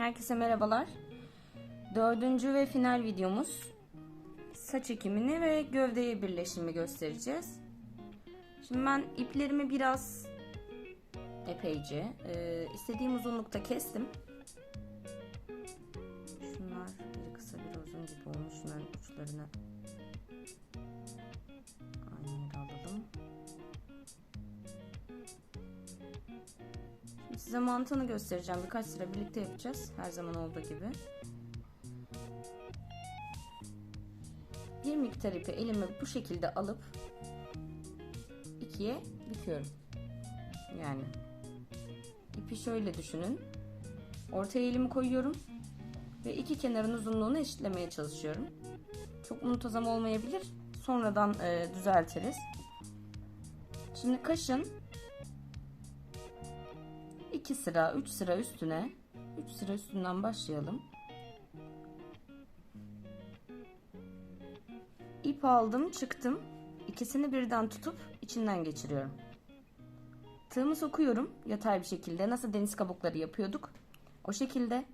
Herkese merhabalar. Dördüncü ve final videomuz. Saç ekimini ve gövdeye birleşimi göstereceğiz. Şimdi ben iplerimi biraz epeyce e, istediğim uzunlukta kestim. Şunlar biri kısa biri uzun gibi olmuş. Şunların uçlarını size mantığını göstereceğim. Birkaç sıra birlikte yapacağız. Her zaman olduğu gibi. Bir miktar ipi elime bu şekilde alıp ikiye büküyorum. Yani ipi şöyle düşünün. Ortaya elimi koyuyorum ve iki kenarın uzunluğunu eşitlemeye çalışıyorum. Çok muntazam olmayabilir. Sonradan e, düzeltiriz. Şimdi kaşın 2 sıra 3 sıra üstüne 3 sıra üstünden başlayalım. İp aldım çıktım. İkisini birden tutup içinden geçiriyorum. Tığımı sokuyorum yatay bir şekilde. Nasıl deniz kabukları yapıyorduk. O şekilde.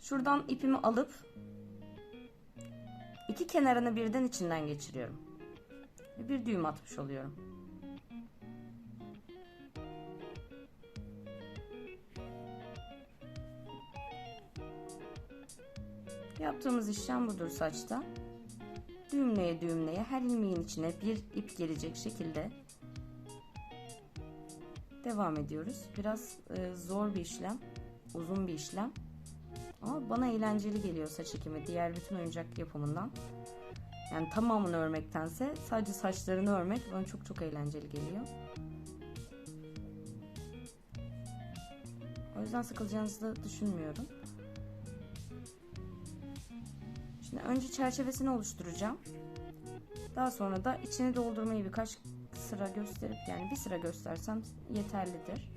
Şuradan ipimi alıp iki kenarını birden içinden geçiriyorum. Bir düğüm atmış oluyorum. Yaptığımız işlem budur saçta. Düğümleye düğümleye her ilmeğin içine bir ip gelecek şekilde devam ediyoruz. Biraz e, zor bir işlem, uzun bir işlem. Ama bana eğlenceli geliyor saç ekimi diğer bütün oyuncak yapımından. Yani tamamını örmektense sadece saçlarını örmek bana çok çok eğlenceli geliyor. O yüzden sıkılacağınızı da düşünmüyorum. Şimdi önce çerçevesini oluşturacağım. Daha sonra da içini doldurmayı birkaç sıra gösterip yani bir sıra göstersem yeterlidir.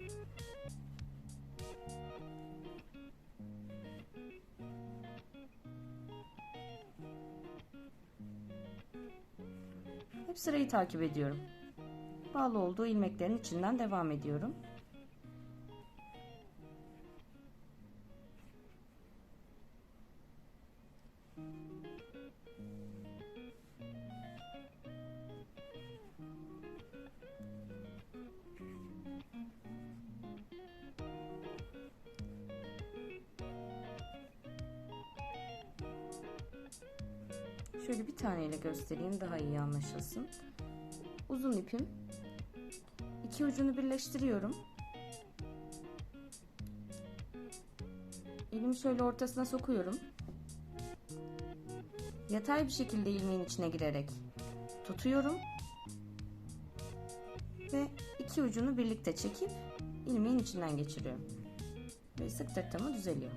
Hep sırayı takip ediyorum. Bağlı olduğu ilmeklerin içinden devam ediyorum. Şöyle bir taneyle göstereyim daha iyi anlaşılsın. Uzun ipim. İki ucunu birleştiriyorum. Elimi şöyle ortasına sokuyorum. Yatay bir şekilde ilmeğin içine girerek tutuyorum. Ve iki ucunu birlikte çekip ilmeğin içinden geçiriyorum. Ve sık tırtımı düzeliyor.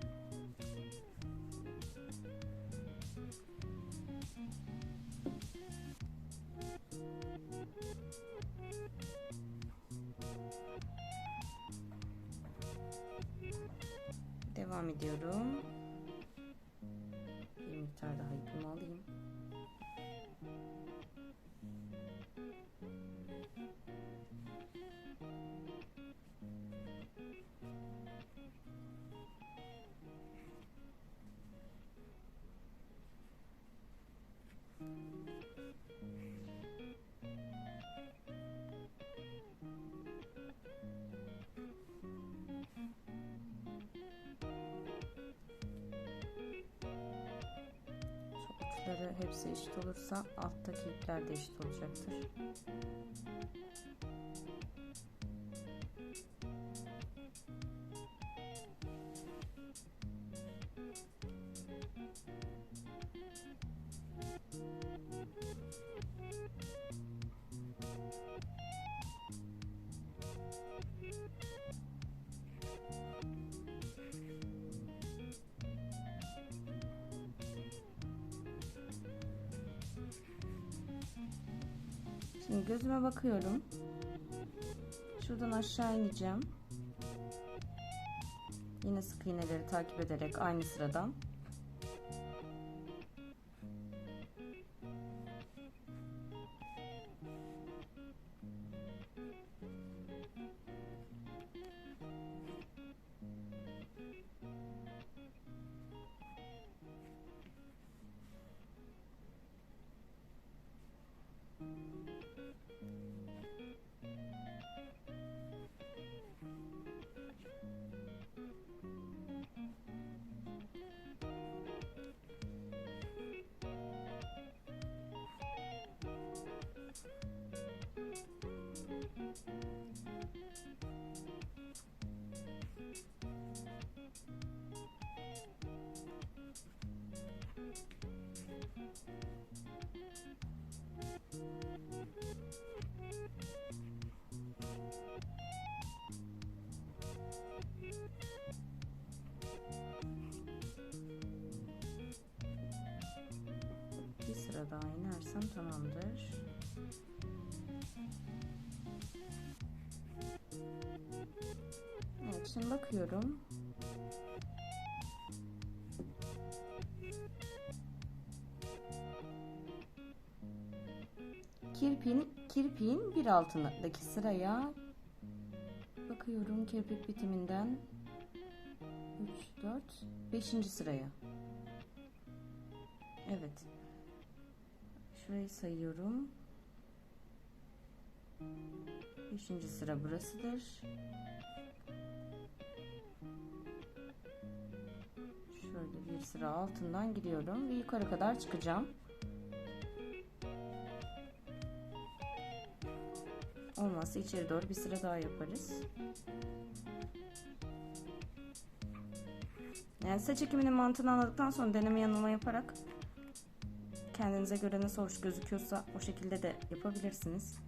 Miktar daha ipimi alayım. Hepsi eşit olursa alttaki ipler de eşit olacaktır. Gözüme bakıyorum. Şuradan aşağı ineceğim. Yine sık iğneleri takip ederek aynı sıradan. Sıra daha inersem tamamdır. Evet şimdi bakıyorum. Kirpiğin, kirpiğin bir altındaki sıraya bakıyorum kirpik bitiminden 3, 4, 5. sıraya. Evet. Şurayı sayıyorum. 5. sıra burasıdır. Şöyle bir sıra altından gidiyorum ve yukarı kadar çıkacağım. Olmazsa içeri doğru bir sıra daha yaparız. Yani saç ekiminin mantığını anladıktan sonra deneme yanılma yaparak kendinize göre nasıl hoş gözüküyorsa o şekilde de yapabilirsiniz.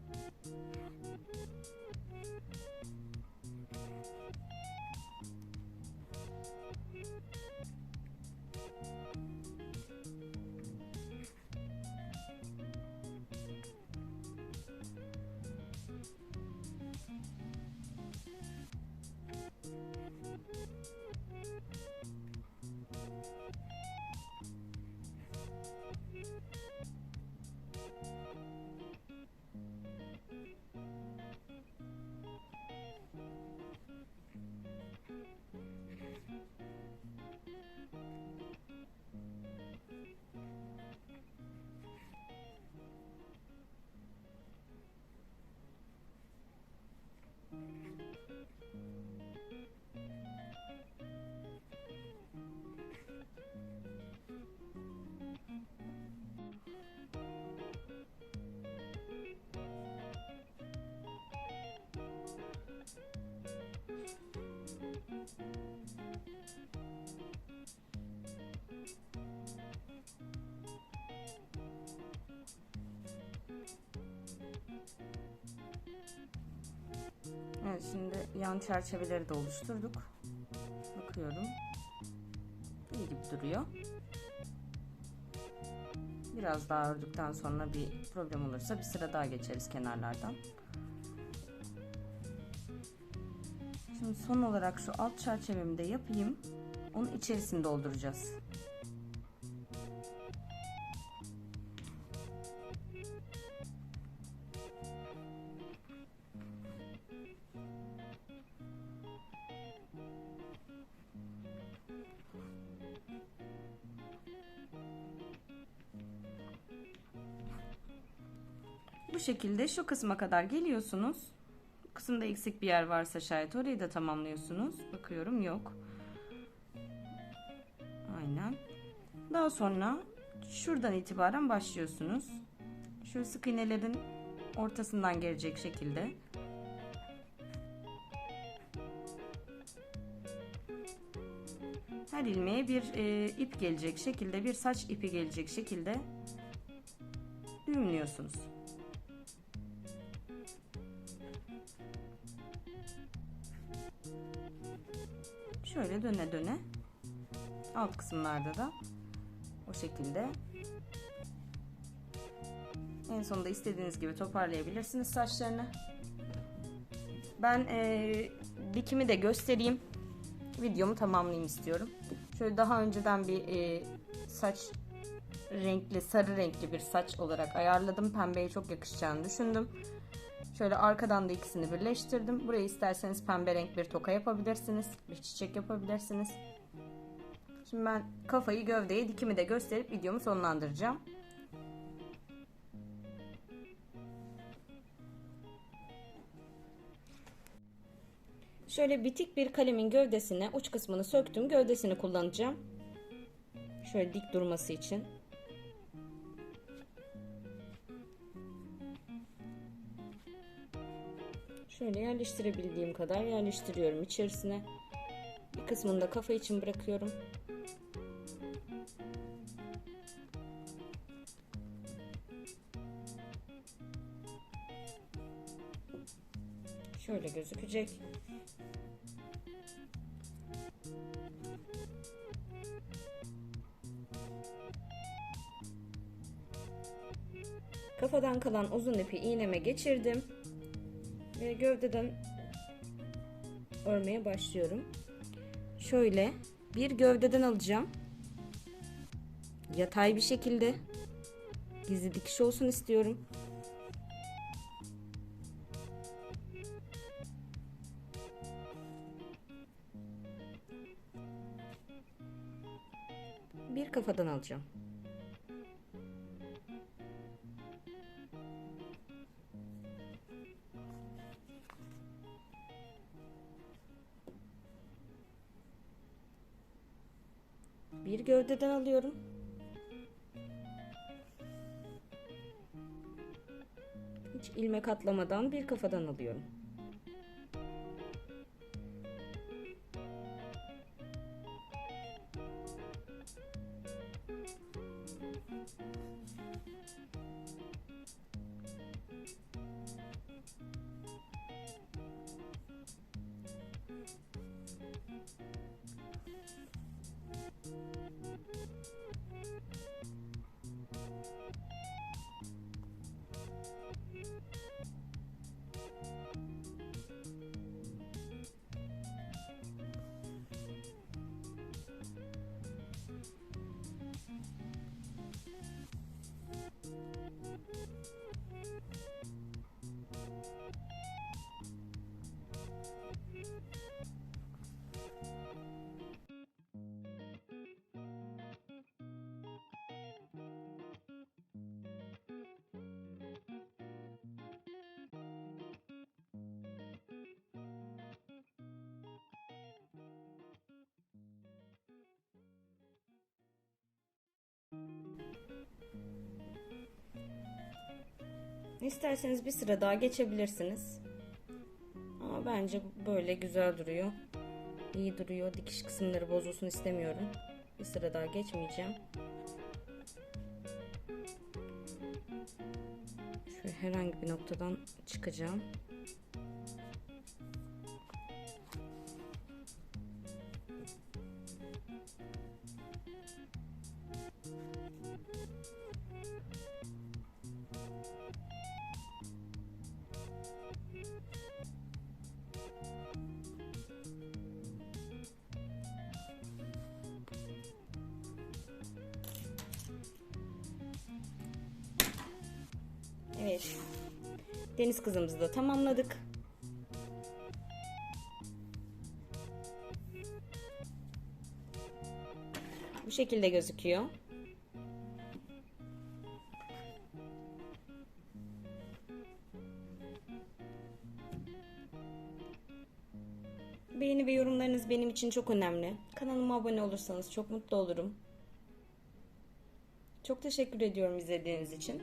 Şimdi yan çerçeveleri de oluşturduk. Bakıyorum. İyi gibi duruyor. Biraz daha ördükten sonra bir problem olursa bir sıra daha geçeriz kenarlardan. Şimdi son olarak şu alt çerçevemi de yapayım. Onun içerisini dolduracağız. Şekilde şu kısma kadar geliyorsunuz. Bu kısımda eksik bir yer varsa şayet orayı da tamamlıyorsunuz. Bakıyorum yok. Aynen. Daha sonra şuradan itibaren başlıyorsunuz. Şu sık iğnelerin ortasından gelecek şekilde. Her ilmeğe bir e, ip gelecek şekilde, bir saç ipi gelecek şekilde düğümlüyorsunuz. Şöyle döne döne alt kısımlarda da o şekilde en sonunda istediğiniz gibi toparlayabilirsiniz saçlarını. Ben e, dikimi de göstereyim. Videomu tamamlayayım istiyorum. Şöyle daha önceden bir e, saç renkli, sarı renkli bir saç olarak ayarladım. Pembeye çok yakışacağını düşündüm. Şöyle arkadan da ikisini birleştirdim. Buraya isterseniz pembe renk bir toka yapabilirsiniz. Bir çiçek yapabilirsiniz. Şimdi ben kafayı gövdeye dikimi de gösterip videomu sonlandıracağım. Şöyle bitik bir kalemin gövdesine uç kısmını söktüm. Gövdesini kullanacağım. Şöyle dik durması için. Şöyle yerleştirebildiğim kadar yerleştiriyorum içerisine. Bir kısmını da kafa için bırakıyorum. Şöyle gözükecek. Kafadan kalan uzun ipi iğneme geçirdim. Ve gövdeden örmeye başlıyorum. Şöyle bir gövdeden alacağım. Yatay bir şekilde gizli dikiş olsun istiyorum. Bir kafadan alacağım. Bir gövdeden alıyorum. Hiç ilmek atlamadan bir kafadan alıyorum. İsterseniz bir sıra daha geçebilirsiniz. Ama bence böyle güzel duruyor. İyi duruyor. Dikiş kısımları bozulsun istemiyorum. Bir sıra daha geçmeyeceğim. Şöyle herhangi bir noktadan çıkacağım. Deniz kızımızı da tamamladık. Bu şekilde gözüküyor. Beğeni ve yorumlarınız benim için çok önemli. Kanalıma abone olursanız çok mutlu olurum. Çok teşekkür ediyorum izlediğiniz için.